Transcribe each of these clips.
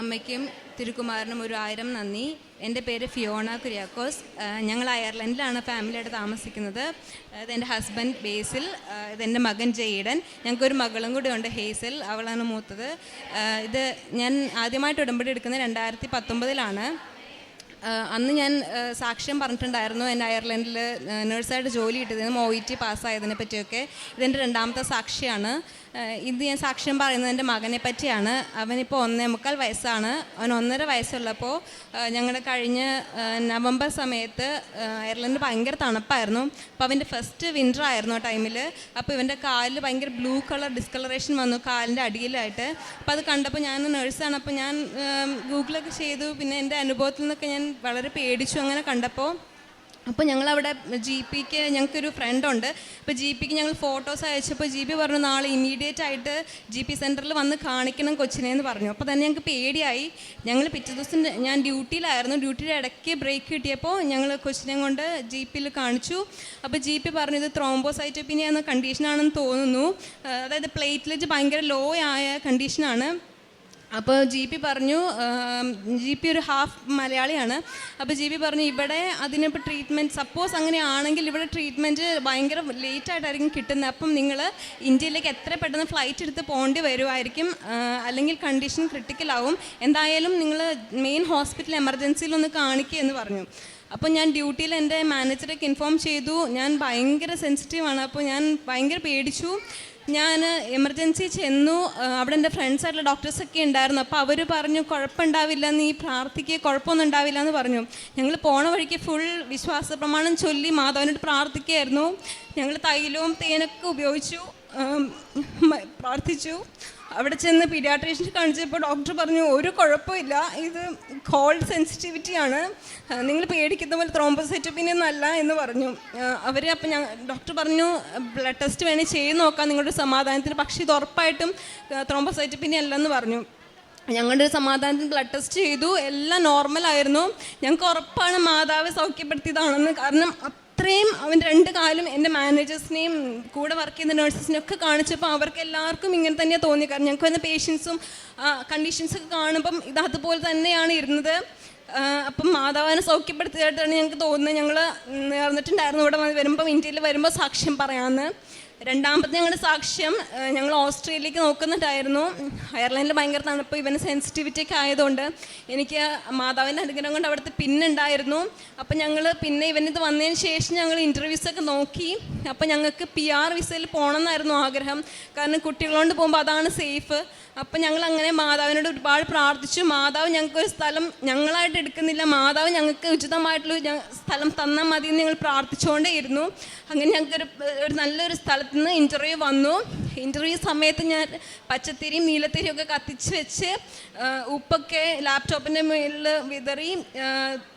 അമ്മയ്ക്കും തിരുക്കുമാറിനും ഒരു ആയിരം നന്ദി. എന്റെ പേര് ഫിയോണ കുര്യാക്കോസ്. ഞങ്ങൾ അയർലൻഡിലാണ് ഫാമിലിയായിട്ട് താമസിക്കുന്നത്. ഇതെന്റെ ഹസ്ബൻഡ് ബേസിൽ ഇത് എന്റെ മകൻ ജെയ്ഡൻ. ഞങ്ങൾക്കൊരു മകളും കൂടെ ഉണ്ട് ഹേസൽ. അവളാണ് മൂത്തത്. ഇത് ഞാൻ ആദ്യമായിട്ട് ഉടമ്പടി എടുക്കുന്നത് രണ്ടായിരത്തി പത്തൊമ്പതിലാണ്. അന്ന് ഞാൻ സാക്ഷ്യം പറഞ്ഞിട്ടുണ്ടായിരുന്നു എന്റെ അയർലൻഡിൽ നേഴ്സായിട്ട് ജോലി കിട്ടിയതിനും ഒ ഇ ടി പാസ്സായതിനെ പറ്റിയൊക്കെ. ഇതെന്റെ രണ്ടാമത്തെ സാക്ഷിയാണ്. ഇത് ഞാൻ സാക്ഷ്യം പറയുന്നത് എന്റെ മകനെ പറ്റിയാണ്. അവനിപ്പോൾ ഒന്നേ മുക്കാൽ വയസ്സാണ്. അവൻ ഒന്നര വയസ്സുള്ളപ്പോൾ ഞങ്ങളുടെ കഴിഞ്ഞ നവംബർ സമയത്ത് അയർലൻഡ് ഭയങ്കര തണുപ്പായിരുന്നു. അപ്പോൾ അവന്റെ ഫസ്റ്റ് വിന്റർ ആയിരുന്നു ആ ടൈമിൽ അപ്പോൾ ഇവന്റെ കാലിൽ ഭയങ്കര ബ്ലൂ കളർ ഡിസ്കളറേഷൻ വന്നു കാലിന്റെ അടിയിലായിട്ട്. അപ്പോൾ അത് കണ്ടപ്പോൾ ഞാൻ നേഴ്സാണ് അപ്പോൾ ഞാൻ ഗൂഗിളൊക്കെ ചെയ്തു. പിന്നെ എന്റെ അനുഭവത്തിൽ നിന്നൊക്കെ ഞാൻ വളരെ പേടിച്ചു അങ്ങനെ കണ്ടപ്പോൾ അപ്പോൾ ഞങ്ങളവിടെ ജി പിക്ക് ഞങ്ങൾക്കൊരു ഫ്രണ്ട് ഉണ്ട്. അപ്പോൾ ജി പിക്ക് ഞങ്ങൾ ഫോട്ടോസ് അയച്ചപ്പോൾ ജി പി പറഞ്ഞു നാളെ ഇമീഡിയറ്റ് ആയിട്ട് ജി പി സെന്ററിൽ വന്ന് കാണിക്കണം കൊച്ചിനെ എന്ന് പറഞ്ഞു. അപ്പോൾ തന്നെ ഞങ്ങൾക്ക് പേടിയായി. ഞങ്ങൾ പിറ്റേ ദിവസം ഞാൻ ഡ്യൂട്ടിയിലായിരുന്നു ഡ്യൂട്ടിയുടെ ഇടയ്ക്ക് ബ്രേക്ക് കിട്ടിയപ്പോൾ ഞങ്ങൾ കൊച്ചിനെ കൊണ്ട് ജി പിയിൽ കാണിച്ചു. അപ്പോൾ ജി പി ഇത് ത്രോംബോസൈറ്റോപ്പിനിയ എന്ന കണ്ടീഷനാണെന്ന് തോന്നുന്നു. അതായത് പ്ലേറ്റ്ലെറ്റ് ഭയങ്കര ലോ ആയ കണ്ടീഷനാണ് അപ്പോൾ ജി പി പറഞ്ഞു ജി പി ഒരു ഹാഫ് മലയാളിയാണ്. അപ്പോൾ ജി പി പറഞ്ഞു ഇവിടെ അതിനിപ്പോൾ ട്രീറ്റ്മെന്റ് സപ്പോസ് അങ്ങനെയാണെങ്കിൽ ഇവിടെ ട്രീറ്റ്മെന്റ് ഭയങ്കര ലേറ്റായിട്ടായിരിക്കും കിട്ടുന്നത്. അപ്പം നിങ്ങൾ ഇന്ത്യയിലേക്ക് എത്ര പെട്ടെന്ന് ഫ്ലൈറ്റ് എടുത്ത് പോകേണ്ടി വരുമായിരിക്കും അല്ലെങ്കിൽ കണ്ടീഷൻ ക്രിട്ടിക്കലാവും എന്തായാലും നിങ്ങൾ മെയിൻ ഹോസ്പിറ്റൽ എമർജൻസിയിൽ ഒന്ന് കാണിക്കുക എന്ന് പറഞ്ഞു. അപ്പോൾ ഞാൻ ഡ്യൂട്ടിയിൽ എന്റെ മാനേജറൊക്കെ ഇൻഫോം ചെയ്തു. ഞാൻ ഭയങ്കര സെൻസിറ്റീവാണ് അപ്പോൾ ഞാൻ ഭയങ്കര പേടിച്ചു. ഞാൻ എമർജൻസി ചെന്നു. അവിടെ എന്റെ ഫ്രണ്ട്സായിട്ടുള്ള ഡോക്ടേഴ്സൊക്കെ ഉണ്ടായിരുന്നു. അപ്പോൾ അവർ പറഞ്ഞു കുഴപ്പമുണ്ടാവില്ല. നീ പ്രാർത്ഥിക്കുക കുഴപ്പമൊന്നും ഉണ്ടാവില്ല എന്ന് പറഞ്ഞു. ഞങ്ങൾ പോണ വഴിക്ക് ഫുൾ വിശ്വാസ പ്രമാണം ചൊല്ലി മാധവനോട് പ്രാർത്ഥിക്കുകയായിരുന്നു. ഞങ്ങൾ തൈലവും തേനൊക്കെ ഉപയോഗിച്ചു. പ്രാർത്ഥിച്ചു. അവിടെ ചെന്ന് പീഡിയാട്രീഷ്യൻ കാണിച്ചപ്പോൾ ഡോക്ടർ പറഞ്ഞു ഒരു കുഴപ്പമില്ല ഇത് കോൾഡ് സെൻസിറ്റിവിറ്റി ആണ്. നിങ്ങൾ പേടിക്കുന്ന പോലെ ത്രോംബോസൈറ്റോപ്പിനി എന്ന് പറഞ്ഞു. അവർ അപ്പം ഞാൻ ഡോക്ടർ പറഞ്ഞു ബ്ലഡ് ടെസ്റ്റ് വേണേൽ ചെയ്ത് നോക്കാം. നിങ്ങളുടെ സമാധാനത്തിന്. പക്ഷേ ഇത് ഉറപ്പായിട്ടും ത്രോംബോസൈറ്റോപ്പിനി അല്ലെന്ന് പറഞ്ഞു. ഞങ്ങളുടെ സമാധാനത്തിന് ബ്ലഡ് ടെസ്റ്റ് ചെയ്തു. എല്ലാം നോർമലായിരുന്നു ഞങ്ങൾക്ക് ഉറപ്പാണ് മാതാവ് സൗഖ്യപ്പെടുത്തിയതാണെന്ന്. കാരണം അത്രയും അവൻ രണ്ട് കാലും എന്റെ മാനേജേഴ്സിനെയും കൂടെ വർക്ക് ചെയ്യുന്ന നേഴ്സസിനെ ഒക്കെ കാണിച്ചപ്പോൾ അവർക്ക് എല്ലാവർക്കും ഇങ്ങനെ തന്നെ തോന്നി കാരണം ഞങ്ങൾക്ക് വന്ന പേഷ്യൻസും കണ്ടീഷൻസൊക്കെ കാണുമ്പം ഇത് അതുപോലെ തന്നെയാണ് ഇരുന്നത്. അപ്പം മാതാവിനെ സൗഖ്യപ്പെടുത്തിയതായിട്ടാണ് ഞങ്ങൾക്ക് തോന്നുന്നത്. ഞങ്ങൾ നേർന്നിട്ടുണ്ടായിരുന്നു. ഇവിടെ വരുമ്പം ഇന്ത്യയിൽ വരുമ്പോൾ സാക്ഷ്യം പറയാമെന്ന് രണ്ടാമത്തെ ഞങ്ങളുടെ സാക്ഷ്യം ഞങ്ങൾ ഓസ്ട്രേലിയക്ക് നോക്കുന്നുണ്ടായിരുന്നു. അയർലൻഡിൽ ഭയങ്കര തണുപ്പ് ഇവന് സെൻസിറ്റിവിറ്റി ഒക്കെ ആയതുകൊണ്ട് എനിക്ക് മാതാവിന്റെ അനുഗ്രഹം കൊണ്ട് അവിടുത്തെ പിന്നുണ്ടായിരുന്നു അപ്പം ഞങ്ങൾ പിന്നെ ഇവനിത് വന്നതിന് ശേഷം ഞങ്ങൾ ഇന്റർവ്യൂസ് ഒക്കെ നോക്കി. അപ്പം ഞങ്ങൾക്ക് പി ആർ വിസയിൽ പോകണമെന്നായിരുന്നു ആഗ്രഹം. കാരണം കുട്ടികളോണ്ട് പോകുമ്പോൾ അതാണ് സേഫ് അപ്പം ഞങ്ങൾ അങ്ങനെ മാതാവിനോട് ഒരുപാട് പ്രാർത്ഥിച്ചു. മാതാവ് ഞങ്ങൾക്ക് ഒരു സ്ഥലം ഞങ്ങളായിട്ട് എടുക്കുന്നില്ല. മാതാവ് ഞങ്ങൾക്ക് ഉചിതമായിട്ടുള്ള സ്ഥലം തന്നാൽ മതി എന്ന് ഞങ്ങൾ പ്രാർത്ഥിച്ചുകൊണ്ടേയിരുന്നു അങ്ങനെ ഞങ്ങൾക്ക് ഒരു നല്ലൊരു നല്ലൊരു സ്ഥലത്ത് ഇന്റർവ്യൂ വന്നു. ഇന്റർവ്യൂ സമയത്ത് ഞാൻ പച്ചത്തിരിയും നീലത്തിരിയും ഒക്കെ കത്തിച്ച് വെച്ച് ഉപ്പൊക്കെ ലാപ്ടോപ്പിന്റെ മുകളിൽ വിതറി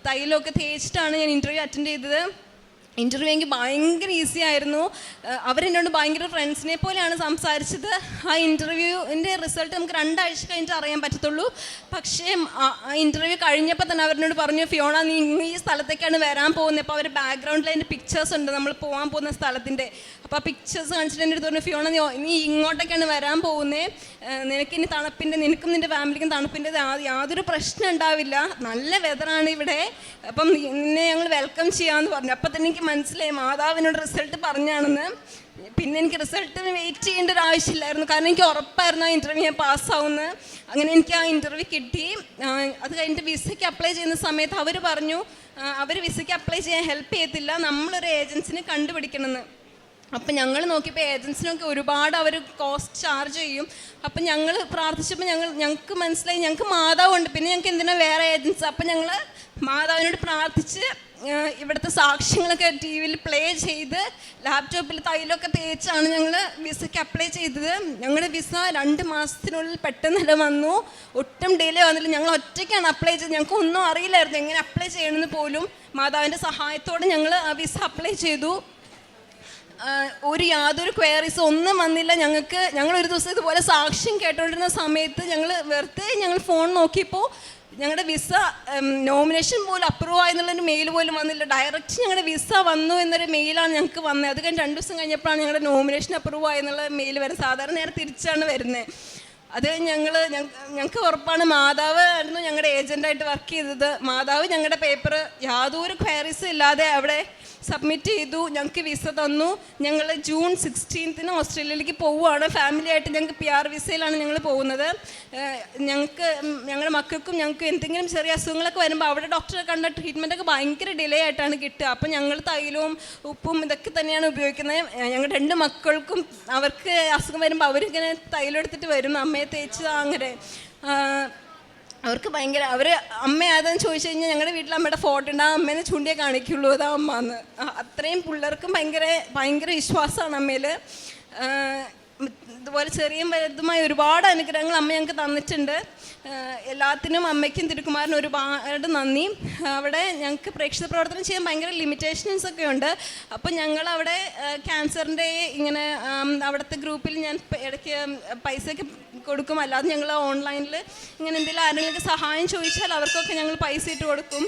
തൈലമൊക്കെ തേച്ചിട്ടാണ് ഞാൻ ഇന്റർവ്യൂ അറ്റൻഡ് ചെയ്തത്. ഇന്റർവ്യൂ എനിക്ക് ഭയങ്കര ഈസി ആയിരുന്നു. അവരെന്നോട് ഭയങ്കര ഫ്രണ്ട്സിനെ പോലെയാണ് സംസാരിച്ചത്. ആ ഇന്റർവ്യൂവിന്റെ റിസൾട്ട് നമുക്ക് രണ്ടാഴ്ച കഴിഞ്ഞിട്ട് അറിയാൻ പറ്റത്തുള്ളൂ. പക്ഷേ ഇന്റർവ്യൂ കഴിഞ്ഞപ്പോൾ തന്നെ അവരെന്നോട് പറഞ്ഞു ഫിയോണ നീ ഈ സ്ഥലത്തേക്കാണ് വരാൻ പോകുന്നത് അപ്പോൾ അവർ ബാക്ക്ഗ്രൗണ്ടിൽ അതിന്റെ പിക്ചേഴ്സ് ഉണ്ട്. നമ്മൾ പോകാൻ പോകുന്ന സ്ഥലത്തിന്റെ അപ്പോൾ ആ പിക്ചേഴ്സ് കാണിച്ചിട്ട് എന്റെ അടുത്ത് പറഞ്ഞു ഫിയോണ നീ നീ ഇങ്ങോട്ടേക്കാണ് വരാൻ പോകുന്നത് നിനക്ക് ഇനി തണുപ്പിന്റെ നിനക്കും നിന്റെ ഫാമിലിക്കും തണുപ്പിന്റെ യാതൊരു പ്രശ്നം ഉണ്ടാവില്ല. നല്ല വെതറാണ് ഇവിടെ. അപ്പം നിന്നെ ഞങ്ങൾ വെൽക്കം ചെയ്യാമെന്ന് പറഞ്ഞു. അപ്പം തന്നെ എനിക്ക് മനസ്സിലായി. മാതാവിനോട് റിസൾട്ട് പറഞ്ഞാണെന്ന്. പിന്നെ എനിക്ക് റിസൾട്ടിന് വെയിറ്റ് ചെയ്യേണ്ട ഒരു ആവശ്യമില്ലായിരുന്നു. കാരണം എനിക്ക് ഉറപ്പായിരുന്നു ആ ഇന്റർവ്യൂ ഞാൻ പാസ്സാവുമെന്ന് അങ്ങനെ എനിക്ക് ആ ഇന്റർവ്യൂ കിട്ടി. അത് കഴിഞ്ഞിട്ട് വിസയ്ക്ക് അപ്ലൈ ചെയ്യുന്ന സമയത്ത് അവർ പറഞ്ഞു അവർ വിസയ്ക്ക് അപ്ലൈ ചെയ്യാൻ ഹെൽപ്പ് ചെയ്യത്തില്ല. നമ്മളൊരു ഏജൻസിനെ കണ്ടുപിടിക്കണമെന്ന്. അപ്പം ഞങ്ങൾ നോക്കിയപ്പോൾ ഏജൻസിനൊക്കെ ഒരുപാട് അവർ കോസ്റ്റ് ചാർജ് ചെയ്യും. അപ്പം ഞങ്ങൾ പ്രാർത്ഥിച്ചപ്പോൾ ഞങ്ങൾ ഞങ്ങൾക്ക് മനസ്സിലായി. ഞങ്ങൾക്ക് മാതാവുണ്ട്. പിന്നെ ഞങ്ങൾക്ക് എന്തിനാ വേറെ ഏജൻസി അപ്പം ഞങ്ങൾ മാതാവിനോട് പ്രാർത്ഥിച്ച് ഇവിടുത്തെ സാക്ഷ്യങ്ങളൊക്കെ ടി വിയിൽ പ്ലേ ചെയ്ത് ലാപ്ടോപ്പിൽ തൈലൊക്കെ തേച്ചാണ് ഞങ്ങൾ വിസയ്ക്ക് അപ്ലൈ ചെയ്തത്. ഞങ്ങളുടെ വിസ രണ്ട് മാസത്തിനുള്ളിൽ പെട്ടെന്ന് തന്നെ വന്നു. ഒട്ടും ഡിലേ വന്നില്ല. ഞങ്ങൾ ഒറ്റയ്ക്കാണ് അപ്ലൈ ചെയ്തത്. ഞങ്ങൾക്ക് ഒന്നും അറിയില്ലായിരുന്നു എങ്ങനെ അപ്ലൈ ചെയ്യണമെന്ന് പോലും. മാതാവിന്റെ സഹായത്തോടെ ഞങ്ങൾ ആ വിസ അപ്ലൈ ചെയ്തു. ഒരു യാതൊരു ക്വയറീസ് ഒന്നും വന്നില്ല. ഞങ്ങൾക്ക് ഞങ്ങൾ ഒരു ദിവസം ഇതുപോലെ സാക്ഷ്യം കേട്ടോണ്ടിരുന്ന സമയത്ത് ഞങ്ങൾ വെറുതെ ഞങ്ങൾ ഫോൺ നോക്കിയപ്പോൾ ഞങ്ങളുടെ വിസ നോമിനേഷൻ പോലും അപ്രൂവ് ആയെന്നുള്ളൊരു മെയിൽ പോലും വന്നില്ല. ഡയറക്റ്റ് ഞങ്ങളുടെ വിസ വന്നു എന്നൊരു മെയിലാണ് ഞങ്ങൾക്ക് വന്നത്. അത് കഴിഞ്ഞ് രണ്ട് ദിവസം കഴിഞ്ഞപ്പോഴാണ് ഞങ്ങളുടെ നോമിനേഷൻ അപ്രൂവ് ആയെന്നുള്ള മെയിൽ വരുന്നത്. സാധാരണ നേരെ തിരിച്ചാണ് വരുന്നത്. അത് ഞങ്ങൾ ഞങ്ങൾക്ക് ഉറപ്പാണ് മാതാവ് ആയിരുന്നു ഞങ്ങളുടെ ഏജന്റായിട്ട് വർക്ക് ചെയ്തത്. മാതാവ് ഞങ്ങളുടെ പേപ്പർ യാതൊരു ക്വയറീസും ഇല്ലാതെ അവിടെ സബ്മിറ്റ് ചെയ്തു. ഞങ്ങൾക്ക് വിസ തന്നു. ഞങ്ങൾ ജൂൺ സിക്സ്റ്റീൻത്തിന് ഓസ്ട്രേലിയയിലേക്ക് പോവുകയാണ് ഫാമിലി ആയിട്ട് ഞങ്ങൾക്ക് പി ആർ വിസയിലാണ് ഞങ്ങൾ പോകുന്നത്. ഞങ്ങൾക്ക് ഞങ്ങളുടെ മക്കൾക്കും ഞങ്ങൾക്ക് എന്തെങ്കിലും ചെറിയ അസുഖങ്ങളൊക്കെ വരുമ്പോൾ അവിടെ ഡോക്ടറെ കണ്ട ട്രീറ്റ്മെന്റ് ഒക്കെ ഭയങ്കര ഡിലേ ആയിട്ടാണ് കിട്ടുക. അപ്പം ഞങ്ങൾ തൈലവും ഉപ്പും ഇതൊക്കെ തന്നെയാണ് ഉപയോഗിക്കുന്നത്. ഞങ്ങളുടെ രണ്ട് മക്കൾക്കും അവർക്ക് അസുഖം വരുമ്പോൾ അവരിങ്ങനെ തൈലം എടുത്തിട്ട് വരും. അമ്മയെ തേച്ച് അങ്ങനെ അവർക്ക് ഭയങ്കര അവർ അമ്മ ആയതെന്ന് ചോദിച്ചു കഴിഞ്ഞാൽ ഞങ്ങളുടെ വീട്ടിൽ അമ്മയുടെ ഫോട്ടോ ഉണ്ട്. ആ അമ്മേനെ ചൂണ്ടിയെ കാണിക്കുള്ളൂ. അതാ അമ്മ എന്ന്. അത്രയും പിള്ളേർക്കും ഭയങ്കര ഭയങ്കര വിശ്വാസമാണ് അമ്മയിൽ ഇതുപോലെ ചെറിയ വലുതുമായ ഒരുപാട് അനുഗ്രഹങ്ങൾ അമ്മ ഞങ്ങൾക്ക് തന്നിട്ടുണ്ട്. എല്ലാത്തിനും അമ്മയ്ക്കും തിരുക്കുമാരനും ഒരുപാട് നന്ദി. അവിടെ ഞങ്ങൾക്ക് പ്രേക്ഷിത പ്രവർത്തനം ചെയ്യാൻ ഭയങ്കര ലിമിറ്റേഷൻസ് ഒക്കെ ഉണ്ട്. അപ്പോൾ ഞങ്ങൾ അവിടെ ക്യാൻസറിന്റെ ഇങ്ങനെ അവിടുത്തെ ഗ്രൂപ്പിൽ ഞാൻ ഇടയ്ക്ക് പൈസയൊക്കെ കൊടുക്കും. അല്ലാതെ ഞങ്ങൾ ഓൺലൈനിൽ ഇങ്ങനെ എന്തെങ്കിലും ആരെങ്കിലും സഹായം ചോദിച്ചാൽ അവർക്കൊക്കെ ഞങ്ങൾ പൈസ ഇട്ട് കൊടുക്കും.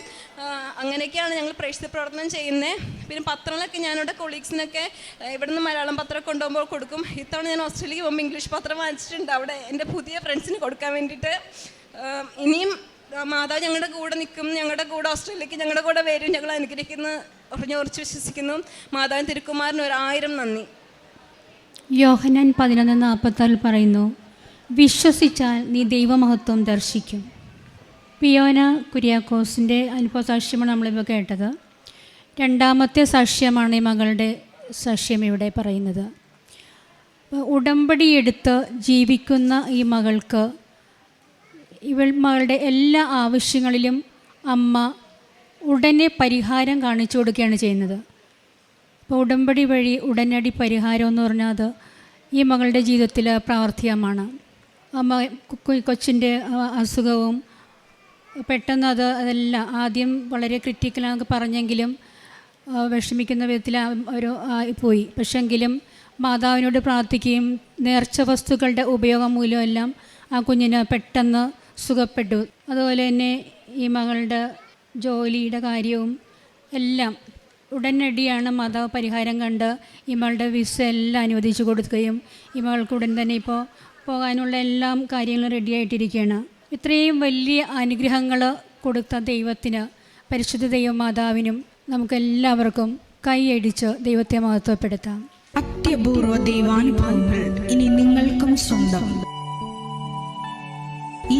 അങ്ങനെയൊക്കെയാണ് ഞങ്ങൾ പ്രേക്ഷിത പ്രവർത്തനം ചെയ്യുന്നത് പിന്നെ പത്രങ്ങളൊക്കെ ഞാനിവിടെ കൊളീഗ്സിനൊക്കെ ഇവിടുന്ന് മലയാളം പത്രം കൊണ്ടുപോകുമ്പോൾ കൊടുക്കും. ഇത്തവണ ഞാൻ ഓസ്ട്രേലിയക്ക് പോകുമ്പോൾ ഇംഗ്ലീഷ് പത്രം വാങ്ങിച്ചിട്ടുണ്ട് അവിടെ എന്റെ പുതിയ ഫ്രണ്ട്സിന് കൊടുക്കാൻ വേണ്ടിയിട്ട്. ഇനിയും മാതാ മാതാവ് ഞങ്ങളുടെ കൂടെ നിൽക്കും ഞങ്ങളുടെ കൂടെ ഓസ്ട്രേലിയക്ക് ഞങ്ങളുടെ കൂടെ വരും ഞങ്ങൾ അനുഗ്രഹിക്കുന്ന ഉറഞ്ഞു ഉറച്ച് വിശ്വസിക്കുന്നു. മാതാവിൻ തിരുക്കുമാറിന് ആയിരം നന്ദി. യോഹനാൻ പതിനൊന്ന് നാൽപ്പത്താറിൽ പറയുന്നു വിശ്വസിച്ചാൽ നീ ദൈവമഹത്വം ദർശിക്കും. പിയോന കുര്യാക്കോസിന്റെ അനുഭവ സാക്ഷ്യമാണ് നമ്മളിപ്പോൾ കേട്ടത്. രണ്ടാമത്തെ സാക്ഷ്യമാണ് ഈ മകളുടെ സാക്ഷ്യം ഇവിടെ പറയുന്നത്. ഉടമ്പടിയെടുത്ത് ജീവിക്കുന്ന ഈ മകൾക്ക് ഇവൾ മകളുടെ എല്ലാ ആവശ്യങ്ങളിലും അമ്മ ഉടനെ പരിഹാരം കാണിച്ചു കൊടുക്കുകയാണ് ചെയ്യുന്നത്. അപ്പോൾ ഉടമ്പടി വഴി ഉടനടി പരിഹാരം എന്ന് പറഞ്ഞാൽ അത് ഈ മകളുടെ ജീവിതത്തിൽ പ്രാവർത്തികമാണ്. അമ്മ കൊച്ചിന്റെ അസുഖവും പെട്ടെന്ന് അത് അതെല്ലാം ആദ്യം വളരെ ക്രിറ്റിക്കലാണെന്ന് പറഞ്ഞെങ്കിലും വിഷമിക്കുന്ന വിധത്തിൽ ഒരു പോയി. പക്ഷെങ്കിലും മാതാവിനോട് പ്രാർത്ഥിക്കുകയും നേർച്ച വസ്തുക്കളുടെ ഉപയോഗം മൂലമെല്ലാം ആ കുഞ്ഞിന് പെട്ടെന്ന് സുഖപ്പെട്ടു. അതുപോലെ തന്നെ ഈ മകളുടെ ജോലിയുടെ കാര്യവും എല്ലാം ഉടനടിയാണ് മാതാവ് പരിഹാരം കണ്ട് ഈ മകളുടെ വിസ എല്ലാം അനുവദിച്ചു കൊടുക്കുകയും ഈ മകൾക്ക് ഉടൻ തന്നെ ഇപ്പോൾ പോകാനുള്ള എല്ലാം കാര്യങ്ങളും റെഡിയായിട്ടിരിക്കുകയാണ് ഇത്രയും വലിയ അനുഗ്രഹങ്ങൾ കൊടുത്ത ദൈവത്തിന് പരിശുദ്ധ ദൈവമാതാവിനും നമുക്കെല്ലാവർക്കും കൈയടിച്ച് ദൈവത്തെ മഹത്വപ്പെടുത്താം. അത്യപൂർവ ദൈവാനുഭവങ്ങൾ ഇനി നിങ്ങൾക്കും സ്വന്തം. ഈ